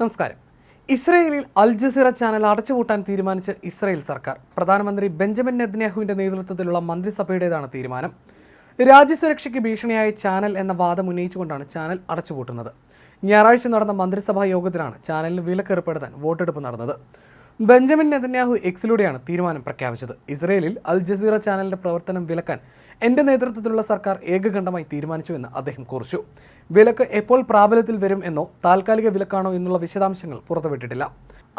നമസ്കാരം. ഇസ്രയേലിൽ അൽ Jazeera channel അടച്ചുപൂട്ടാൻ തീരുമാനിച്ച ഇസ്രയേൽ സർക്കാർ പ്രധാനമന്ത്രി ബെഞ്ചമിൻ നെതന്യാഹുവിന്റെ നേതൃത്വത്തിലുള്ള മന്ത്രിസഭയുടേതാണ് തീരുമാനം. രാജ്യസുരക്ഷയ്ക്ക് ഭീഷണിയായ ചാനൽ എന്ന വാദം ഉന്നയിച്ചുകൊണ്ടാണ് ചാനൽ അടച്ചുപൂട്ടുന്നത്. ഞായറാഴ്ച നടന്ന മന്ത്രിസഭാ യോഗത്തിലാണ് ചാനലിന് വിലക്കേർപ്പെടുത്താൻ വോട്ടെടുപ്പ് നടന്നത്. ബെഞ്ചമിൻ നെതന്യാഹു എക്സിലൂടെയാണ് തീരുമാനം പ്രഖ്യാപിച്ചത്. ഇസ്രയേലിൽ അൽ ജസീറ ചാനലിന്റെ പ്രവർത്തനം വിലക്കാൻ എന്റെ നേതൃത്വത്തിലുള്ള സർക്കാർ ഏകകണ്ഠമായി തീരുമാനിച്ചു എന്ന് അദ്ദേഹം കുറിച്ചു. വിലക്ക് എപ്പോൾ പ്രാബല്യത്തിൽ വരും എന്നോ താൽക്കാലിക വിലക്കാണോ എന്നുള്ള വിശദാംശങ്ങൾ പുറത്തുവിട്ടിട്ടില്ല.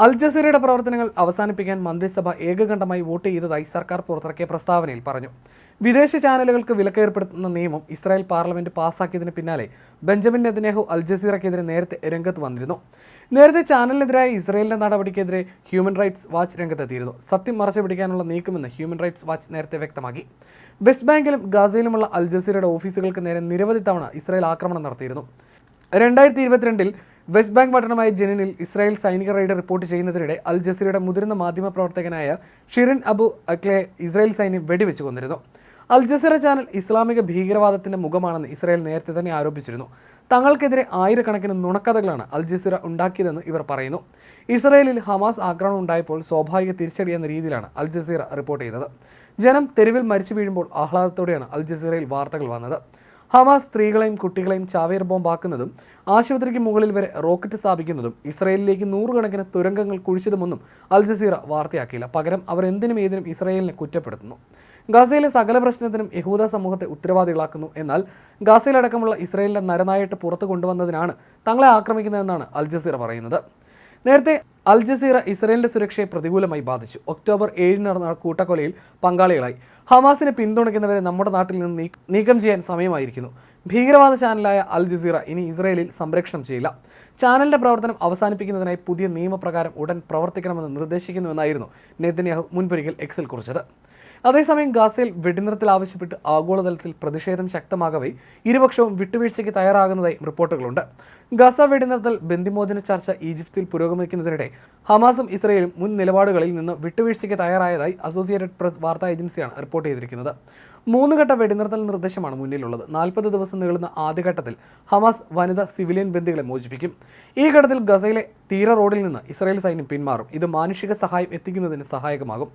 അൽ ജസീറയുടെ പ്രവർത്തനങ്ങൾ അവസാനിപ്പിക്കാൻ മന്ത്രിസഭ ഏകകണ്ഠമായി വോട്ട് ചെയ്തതായി സർക്കാർ പുറത്തിറക്കിയ പ്രസ്താവനയിൽ പറഞ്ഞു. വിദേശ ചാനലുകൾക്ക് വിലക്കേർപ്പെടുത്തുന്ന നിയമം ഇസ്രായേൽ പാർലമെന്റ് പാസാക്കിയതിന് പിന്നാലെ ബെഞ്ചമിൻ നെതന്യാഹു അൽ ജസീറയ്ക്കെതിരെ നേരത്തെ രംഗത്ത് വന്നിരുന്നു. നേരത്തെ ചാനലിനെതിരായ ഇസ്രായേലിന്റെ നടപടിക്കെതിരെ ഹ്യൂമൻ റൈറ്റ്സ് വാച്ച് രംഗത്തെത്തിയിരുന്നു. സത്യം മറച്ചു പിടിക്കാനുള്ള നീക്കമെന്ന് ഹ്യൂമൻ റൈറ്റ്സ് വാച്ച് നേരത്തെ വ്യക്തമാക്കി. വെസ്റ്റ് ബാങ്കിലും ഗാസയിലുമുള്ള അൽ ജസീറയുടെ ഓഫീസുകൾക്ക് നേരെ നിരവധി തവണ ഇസ്രായേൽ ആക്രമണം നടത്തിയിരുന്നു. രണ്ടായിരത്തി ഇരുപത്തിരണ്ടിൽ വെസ്റ്റ് ബാങ്ക് പട്ടണമായ ജെനിനിൽ ഇസ്രായേൽ സൈനിക റെയ്ഡ് റിപ്പോർട്ട് ചെയ്യുന്നതിനിടെ അൽ ജസീറയുടെ മുതിർന്ന മാധ്യമപ്രവർത്തകനായ ഷിറിൻ അബു അക്ലെ ഇസ്രായേൽ സൈന്യം വെടിവെച്ച് കൊന്നിരുന്നു. അൽ ജസീറ ചാനൽ ഇസ്ലാമിക ഭീകരവാദത്തിന്റെ മുഖമാണെന്ന് ഇസ്രായേൽ നേരത്തെ തന്നെ ആരോപിച്ചിരുന്നു. തങ്ങൾക്കെതിരെ ആയിരക്കണക്കിന് നുണക്കഥകളാണ് അൽ ജസീറ ഉണ്ടാക്കിയതെന്ന് ഇവർ പറയുന്നു. ഇസ്രായേലിൽ ഹമാസ് ആക്രമണം ഉണ്ടായപ്പോൾ സ്വാഭാവിക തിരിച്ചടി എന്ന രീതിയിലാണ് അൽ ജസീറ റിപ്പോർട്ട് ചെയ്തത്. ജനം തെരുവിൽ മരിച്ചു വീഴുമ്പോൾ ആഹ്ലാദത്തോടെയാണ് അൽ ജസീറയിൽ വാർത്തകൾ വന്നത്. ഹമാസ് സ്ത്രീകളെയും കുട്ടികളെയും ചാവേർ ബോംബാക്കുന്നതും ആശുപത്രിക്ക് മുകളിൽ വരെ റോക്കറ്റ് സ്ഥാപിക്കുന്നതും ഇസ്രയേലിലേക്ക് നൂറുകണക്കിന് തുരങ്കങ്ങൾ കുഴിച്ചതുമൊന്നും അൽ ജസീറ വാർത്തയാക്കിയില്ല. പകരം അവർ എന്തിനും ഏതിനും ഇസ്രയേലിനെ കുറ്റപ്പെടുത്തുന്നു. ഗാസയിലെ സകല പ്രശ്നത്തിനും യഹൂദ സമൂഹത്തെ ഉത്തരവാദികളാക്കുന്നു. എന്നാൽ ഗാസയിലടക്കമുള്ള ഇസ്രയേലിന്റെ നരനായിട്ട് പുറത്തു കൊണ്ടുവന്നതിനാണ് തങ്ങളെ ആക്രമിക്കുന്നതെന്നാണ് അൽ ജസീറ പറയുന്നത്. നേരത്തെ അൽ ജസീറ ഇസ്രയേലിന്റെ സുരക്ഷയെ പ്രതികൂലമായി ബാധിച്ചു. ഒക്ടോബർ ഏഴിന് നടന്ന കൂട്ടക്കൊലയിൽ പങ്കാളികളായി. ഹമാസിനെ പിന്തുണയ്ക്കുന്നവരെ നമ്മുടെ നാട്ടിൽ നിന്ന് നീക്കം ചെയ്യാൻ സമയമായിരിക്കുന്നു. ഭീകരവാദ ചാനലായ അൽ ജസീറ ഇനി ഇസ്രയേലിൽ സംരക്ഷണം ചെയ്യില്ല. ചാനലിന്റെ പ്രവർത്തനം അവസാനിപ്പിക്കുന്നതിനായി പുതിയ നിയമപ്രകാരം ഉടൻ പ്രവർത്തിക്കണമെന്ന് നിർദ്ദേശിക്കുന്നുവെന്നായിരുന്നു നെതന്യാഹു മുൻപൊരിക്കൽ എക്സിൽ കുറിച്ചത്. അതേസമയം ഗാസയിൽ വെടിനിർത്തൽ ആവശ്യപ്പെട്ട് ആഗോളതലത്തിൽ പ്രതിഷേധം ശക്തമാകവേ ഇരുപക്ഷവും വിട്ടുവീഴ്ചയ്ക്ക് തയ്യാറാകുന്നതായി റിപ്പോർട്ടുകളുണ്ട്. ഗാസ വെടിനിർത്തൽ ബന്ദിമോചന ചർച്ച ഈജിപ്തിൽ പുരോഗമിക്കുന്നതിനിടെ ഹമാസും ഇസ്രയേലും മുൻ നിലപാടുകളിൽ നിന്ന് വിട്ടുവീഴ്ചയ്ക്ക് തയ്യാറായതായി അസോസിയേറ്റഡ് പ്രസ് വാർത്താ ഏജൻസിയാണ് റിപ്പോർട്ട് ചെയ്തിരിക്കുന്നത്. മൂന്ന് ഘട്ട വെടിനിർത്തൽ നിർദ്ദേശമാണ് മുന്നിലുള്ളത്. നാൽപ്പത് ദിവസം നീളുന്ന ആദ്യഘട്ടത്തിൽ ഹമാസ് വനിതാ സിവിലിയൻ ബന്ദികളെ മോചിപ്പിക്കും. ഈ ഘട്ടത്തിൽ ഗസയിലെ തീര റോഡിൽ നിന്ന് ഇസ്രായേൽ സൈന്യം പിന്മാറും. ഇത് മാനുഷിക സഹായം എത്തിക്കുന്നതിന് സഹായകമാകും.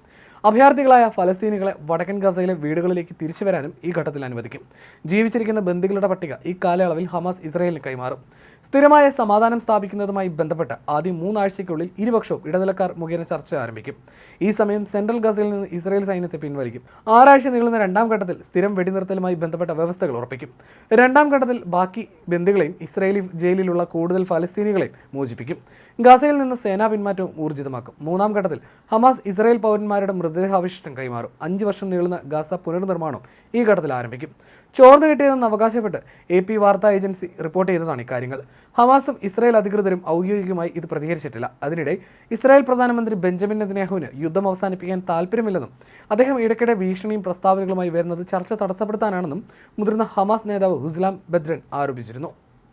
അഭയാർത്ഥികളായ ഫലസ്തീനികളെ വടക്കൻ ഗസയിലെ വീടുകളിലേക്ക് തിരിച്ചു വരാനും ഈ ഘട്ടത്തിൽ അനുവദിക്കും. ജീവിച്ചിരിക്കുന്ന ബന്ദികളുടെ പട്ടിക ഈ കാലയളവിൽ ഹമാസ് ഇസ്രായേലിന് കൈമാറും. സ്ഥിരമായ സമാധാനം സ്ഥാപിക്കുന്നതുമായി ബന്ധപ്പെട്ട് ആദ്യം മൂന്നാഴ്ചയ്ക്കുള്ളിൽ ഇരുപക്ഷവും ഇടനിലക്കാർ മുഖേന ചർച്ച ആരംഭിക്കും. ഈ സമയം സെൻട്രൽ ഗസയിൽ നിന്ന് ഇസ്രായേൽ സൈന്യത്തെ പിൻവലിക്കും. ആറാഴ്ച നീളുന്ന രണ്ടാം ഘട്ടത്തിൽ സ്ഥിരം വെടിനിർത്തലുമായി ബന്ധപ്പെട്ട വ്യവസ്ഥകൾ ഉറപ്പിക്കും. രണ്ടാം ഘട്ടത്തിൽ ബാക്കി ബന്ദികളെയും ഇസ്രായേലി ജയിലിലുള്ള കൂടുതൽ ഫലസ്തീനികളെയും മോചിപ്പിക്കും. ഗസയിൽ നിന്ന് സേനാ പിന്മാറ്റവും ഊർജിതമാക്കും. മൂന്നാം ഘട്ടത്തിൽ ഹമാസ് ഇസ്രായേൽ പൗരന്മാരുടെ മൃതദേഹാവശിഷ്ടം കൈമാറും. അഞ്ച് വർഷം നീളുന്ന ഗസ പുനർനിർമ്മാണം ഈ ഘട്ടത്തിൽ ആരംഭിക്കും. ചോർന്നു കിട്ടിയതെന്ന് അവകാശപ്പെട്ട് എ പി വാർത്താ ഏജൻസി റിപ്പോർട്ട് ചെയ്തതാണ് ഇക്കാര്യങ്ങൾ. ഹമാസും ഇസ്രായേൽ അധികൃതരും ഔദ്യോഗികമായി ഇത് പ്രതികരിച്ചിട്ടില്ല. അതിനിടെ ഇസ്രായേൽ പ്രധാനമന്ത്രി ബെഞ്ചമിൻ നെതന്യാഹുവിന് യുദ്ധം അവസാനിപ്പിക്കാൻ താല്പര്യമില്ലെന്നും അദ്ദേഹം ഇടയ്ക്കിടെ ഭീഷണിയും പ്രസ്താവനകളുമായി വരുന്നത് ചർച്ച തടസ്സപ്പെടുത്താനാണെന്നും മുതിർന്ന ഹമാസ് നേതാവ് ഹുസ്ലാം ബദ്രൻ ആരോപിച്ചിരുന്നു.